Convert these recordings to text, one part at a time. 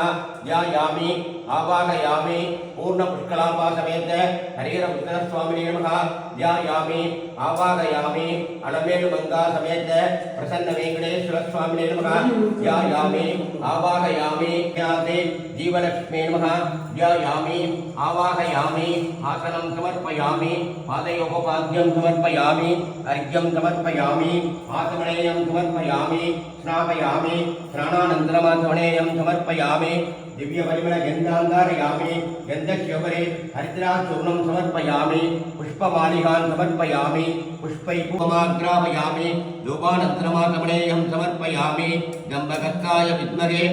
ध्यायामि आवाहयामि पूर्णपुष्कलापासमेत हरिहरपुत्रस्वामिने नमः ध्यायामि आवाहयामि अलमेलुमङ्गा समेत प्रसन्नवेङ्कटेश्वरस्वामिने नमः ध्यायामि आवाहयामि ज्ञाते जीवलक्ष्मी नमः ध्यायामि आवाहयामि आसनं समर्पयामि पादयोपपाद्यं समर्पयामि अर्घ्यं समर्पयामि आसमणेयं समर्पयामि स्नापयामि स्नानानन्तरमासमणेयं समर्पयामि दिव्यपरिमलगन्धान्धारयामि गन्धस्योपरि हरिद्राचूर्णं समर्पयामि पुष्पमालिकान् समर्पयामि पुष्पैपूपमाग्रापयामि धूपानन्तरमागमनेयं समर्पयामि गम्भगस्ताय विद्महे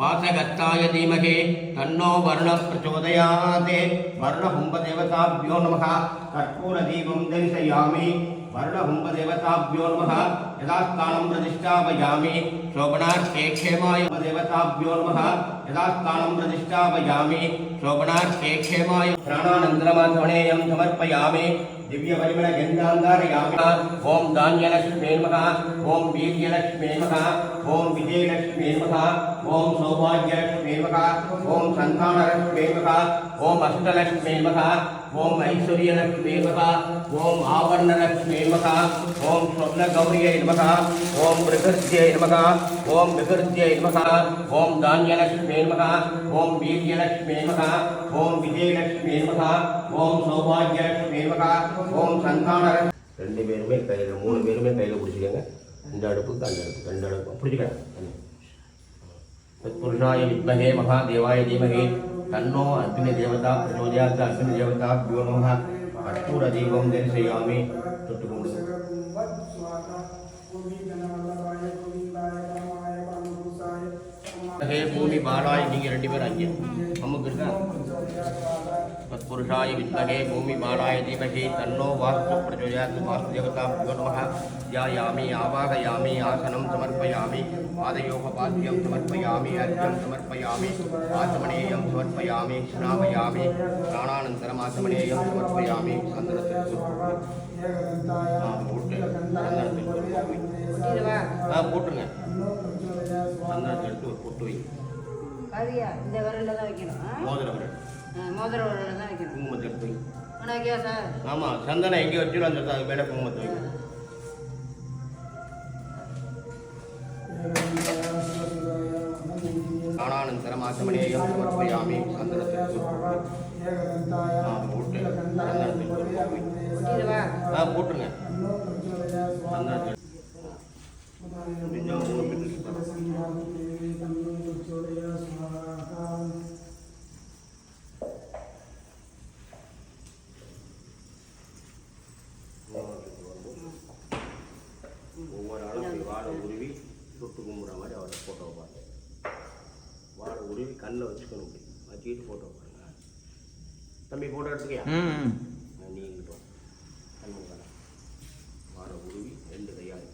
वासगस्ताय धीमहि तन्नो वर्णः प्रचोदयात् वर्णहुम्बदेवताभ्यो नमः कर्पूरदीपं दर्शयामि वर्णहुम्बदेवताभ्यो नमः यदास्थानं प्रतिष्ठापयामि शोभनार्थे क्षेमाय देवताभ्यो नमः यदास्थानं प्रतिष्ठापयामि शोभनार्थे क्षेमाय प्राणानन्तरमाधवणेयं समर्पयामि दिव्यपरिमलगन्धान्धारयामि ॐ धान्यलक्ष्मे नमः ॐ वीर्यलक्ष्मे नमः ॐ विजयलक्ष्मे नमः ॐ सौभाग्यलक्ष्मे नमः ॐ सन्तानलक्ष्मे नमः ॐ अष्टलक्ष्मे नमः ஓம் ஐஸ்வர்யலக்ஷ்மே மகா ஓம் ஆவர்ணலக்ஷ்மே மகா ஓம் ஸ்வப்னகௌரியை நமகா ஓம் மிருகர்ஜியை நமகா ஓம் மிருகர்ஜியை நமகா ஓம் தானியலக்ஷ்மே மகா ஓம் வீரியலக்ஷ்மே மகா ஓம் விஜயலக்ஷ்மே மகா ஓம் சௌபாகியலக்ஷ்மே மகா ஓம் சந்தான ரெண்டு பேருமே கையில் மூணு பேருமே கையில் பிடிச்சிக்கங்க. இந்த அடுப்புக்கு அந்த அடுப்பு ரெண்டு அடுப்பு. பிடிச்சிக்கங்க. தத்புருஷாய வித்மகே மகாதேவாய தீமகே. तन्नो अग्निदेवता प्रचोदयात् अग्निदेवताभ्यो नमः कर्पूरदीपं दर्शयामि தொட்டுக்கொண்டு ஹே பூமி பாலாய் நீங்கள் ரெண்டு பேரும் அங்கே அம்முக்கு இருக்கா तत्पुरुषाय विद्महे भूमिबालाय धीमहि तन्नो वास्तु प्रचोदयात् वास्तुदेवताभ्यो नमः ध्यायामि आवाहयामि आसनं समर्पयामि पादयोपपाद्यं समर्पयामि अर्घ्यं समर्पयामि आचमनेयं समर्पयामि स्नापयामि स्नानानन्तरम् आचमनेयं समर्पयामि சந்தனத்திற்கு ஆ போட்டு சந்தனத்திற்கு ஆ போட்டுருங்க சந்தனத்தை எடுத்து ஒரு பொட்டு வை கரியா இந்த விரலில் தான் வைக்கணும் ஆ? மோதிரம் விரல். ஆ, மோதிர விரலில் தான் வைக்கணும். குங்குமத்தை எடுத்து வை. ஆனால் சார்? ஆமாம் சந்தனம் எங்கே வச்சிடும் அந்த அது மேலே குங்குமத்தை வைக்கணும் ஸ்நானானந்தரம் ஆச்சமனேயம் சமர்ப்பயாமி சந்தனத்திற்கு ஆ போட்டுருங்க. சந்தனத்தை கொஞ்சம் மூணு பேர் வாழை உருவி தொட்டு கும்பிட்ற மாதிரி அவரை ஃபோட்டோ பார்த்து வாழை உருவி கண்ணில் வச்சுக்கணும் இப்படி. வச்சுக்கிட்டு ஃபோட்டோ பாருங்க. தம்பி ஃபோட்டோ எடுத்துக்கியா? ம் நீ இங்கிட்டு வா. கண்ணு வேணாம் வாழை உருவி ரெண்டு கையாளி.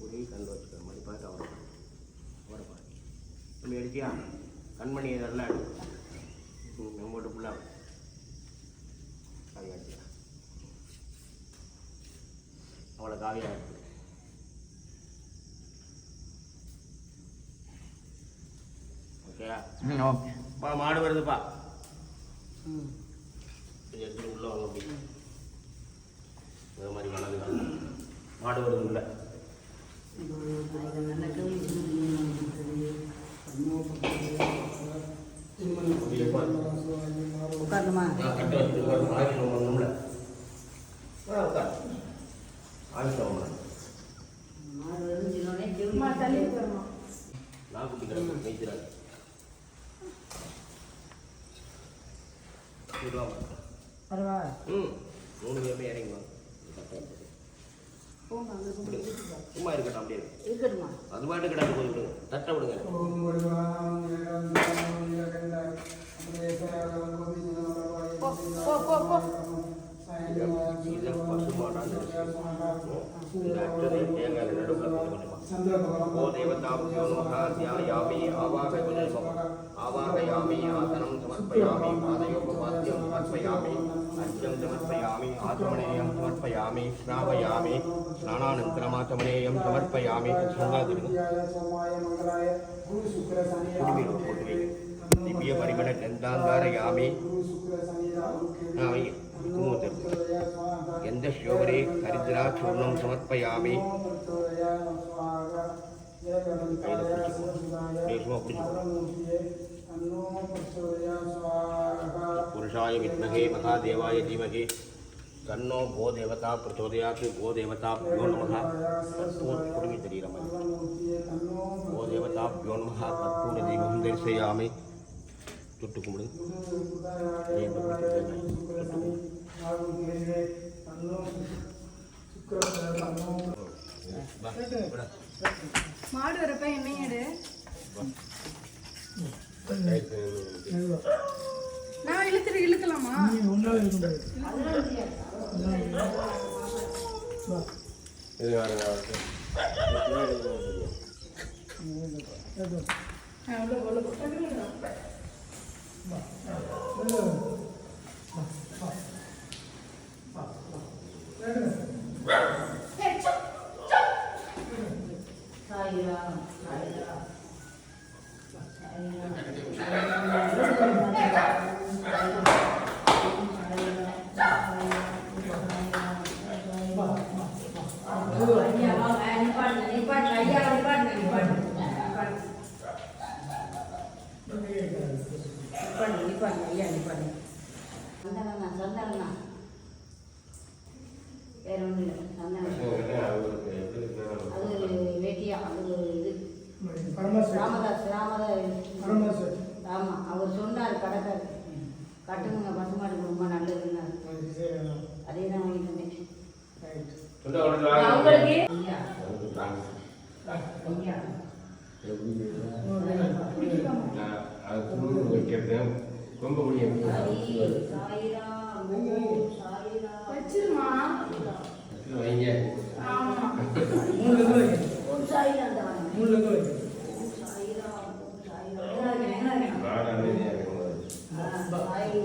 உருவி கண்ணில் வச்சுக்கிற மாதிரி பார்த்து அவரை பாருங்க அவரை பாருங்க தம்பி எடுத்தியா? கண்மணியை நல்லா எடு ம், நம்ம போட்டு ஃபுல்லாக காவியா எடுத்தியா? அவளை காவியா எடுத்து ஓகேயா ம் ஓகே பா மாடு வருதுப்பா ம் கொஞ்சம் எடுத்துட்டு உள்ள வாங்க அப்படி இந்த மாதிரி வளர்ந்து. மாடு வருது உள்ள அது. உட்காரணுமா கட்ட வச்சுட்டு உட்காரு. ஆயுஷ் ஹோமம் பண்ணணும்ல. ஆ, உட்காரு. வந்து செம்மா தள்ளி உட்காரணும் நாக்குட்டி கிடக்கு. மட்டும். பரவா ம் மூணு பேருமே இறங்கி வாங்க கட்ட வச்சுட்டு. போங்க. அங்கே விடுங்க. சும்மா இருக்கட்டும் அப்படியே இருக்கு. இருக்கட்டுமா? அது பாட்டு கிடக்கு போய் விடுங்க தட்டை விடுங்க. போ போ போ போ. சமர்ப்பயாமி அர்ச்சம் சமர்ப்பயாமி ஆத்மநேயம் சமர்ப்பயாமி ஸ்நாபயாமி ஸ்நானானந்தரம் ஆத்மநேயம் சமர்ப்பயாமி திவ்ய பரிமள கந்தாங்காரயாமி. குங்குமத்திற்கு எந்த ஸ்லோகரே ஹரித்ரா पुरुषाय विद्महे महादेवाय धीमहि तन्नो गो देवता प्रचोदयात् गो देवताभ्यो नमः तत्पूर्ण कुर्मि शरीरम् गो देवताभ्यो नमः तत्पूर्ण दीपं दर्शयामि चुट्टु कुम्बडु மாடு வரப்ப என்னையடு நான் இழுத்துட்டு இழுக்கலாமா சாயிராம் சாயிராம் ஐயா நிப்பாட்டு நிப்பாட்டு ஐயா நிப்பாட்டு சந்தனண்ணா சந்தனண்ணா வேற ஒன்றும் இல்லை சந்தனம் அது வேட்டியா அது இது. ராமதாஸ் ராமதாஸ். ஆமாம் அவர் சொன்னார் கடைக்கார். கட்டுங்க பசுமாட்டுக்கு ரொம்ப நல்லதுன்னாரு. அதே தான் வாங்கிட்டு வந்தேன். அவங்களுக்கு ஐயா ஐயா ரொம்ப முடியும் வைங்க. ஆமா. ஓம் சாயிராம் தான் வாங்க. ஓம் சாயிராம் ஓம் சாயிராம் எங்க இருக்கேன் எங்க இருக்கேன் சாயி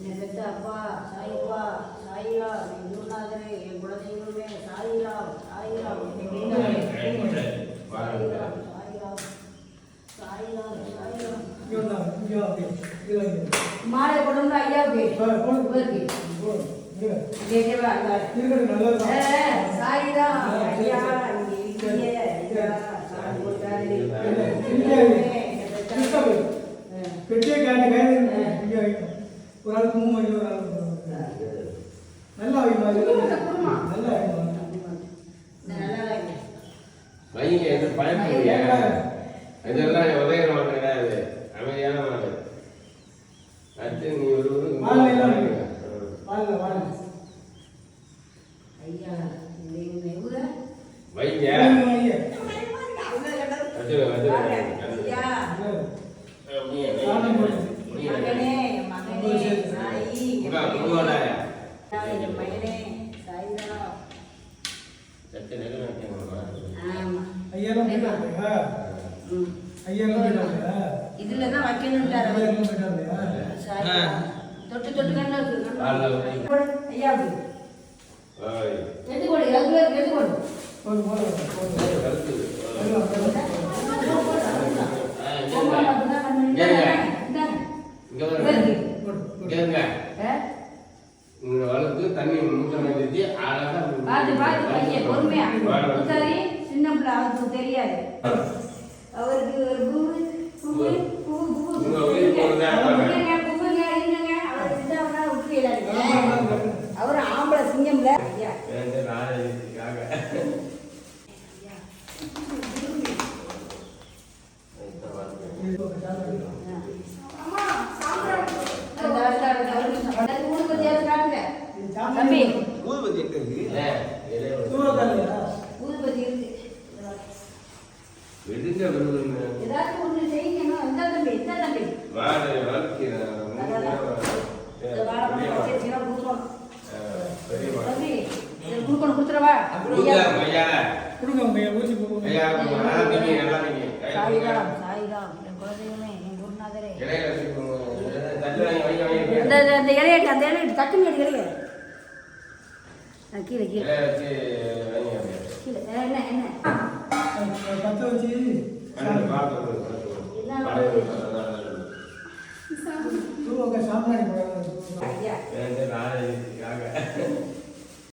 என் பெத்த அப்பா சாயிப்பா சாயிரா என் குருநாதரே என் குலதெய்வமே சாயிராம் சாயிராம் என் தெய்வமே. சாயிராம் சாயிராம் சாயிராம் சாயிராம் மாலை கொண்டு ஐயாவுக்கு சாயிராம் ஐயா பெட்டியை காட்டி கையில் இங்கே வைக்கணும் ஒரு ஆள் குங்குமம் வைக்கணும், ஒரு ஆள் நல்லா இதெல்லாம் கிடையாது அமைதியான மாடு அடுத்து நீ ஒரு ஒரு வாழை எல்லாம் வாழை வாழை ஐயா இந்த இவங்க இவங்க வைங்க வைங்க. வச்சுருங்க வச்சுருங்க ஐயா சாணம் போடு. மகனே மகனே சாயி உங்க குருவோட என் மகனே சாயிரா சத்து நெருங்க ஆமா ஐயாயிரம் போயிட்டாங்க ம். ஐயாயிரம் போயிட்டாங்க இதுல தான் வைக்கணும்ட்டாரு அவரு. ஐயாயிரம் போயிட்டாங்க சாயிரா. தொட்டு தொட்டு கண்ணு. ஐயா அப்படி. ஓய் எடுத்து கொடு அதுக்குள்ள இருக்கு, எடுத்து கொடு போடு போடு? உங்க வளர்த்து தண்ணி மூத்தம் எழுதி அழகா பார்த்து பார்த்து பையன் பொறுமையா. சரி சின்ன பிள்ளை அவருக்கு தெரியாது அவருக்கு ஒரு பூவு பூவு தம்பி ஊதுபத்தி எங்க இருக்கு தூரத்தாலையா? ஊதுபத்தி இருக்கு விடுங்க விடுங்க ஏதாச்சும் ஒண்ணு செய்யணும் இந்த தம்பி இந்த தம்பி வாழை வளர்க்கிறேன் இந்த வாழைப்பழம் வச்சுச்சுன்னா கொடுக்கணும் கொடுத்துடவா? கொடுங்க உங்க ஊசி கொடுங்க. சாயிராம் சாயிராம். என் குழந்தையுமே என் குருநாதரே. அந்த அந்த இலையடி அந்த இலையடி தட்டுங்க அடி இலைய கீழே கீழே. கீழே. என்ன என்ன? பத்து வச்சு சாப்பிட்டு சாப்பிட்டு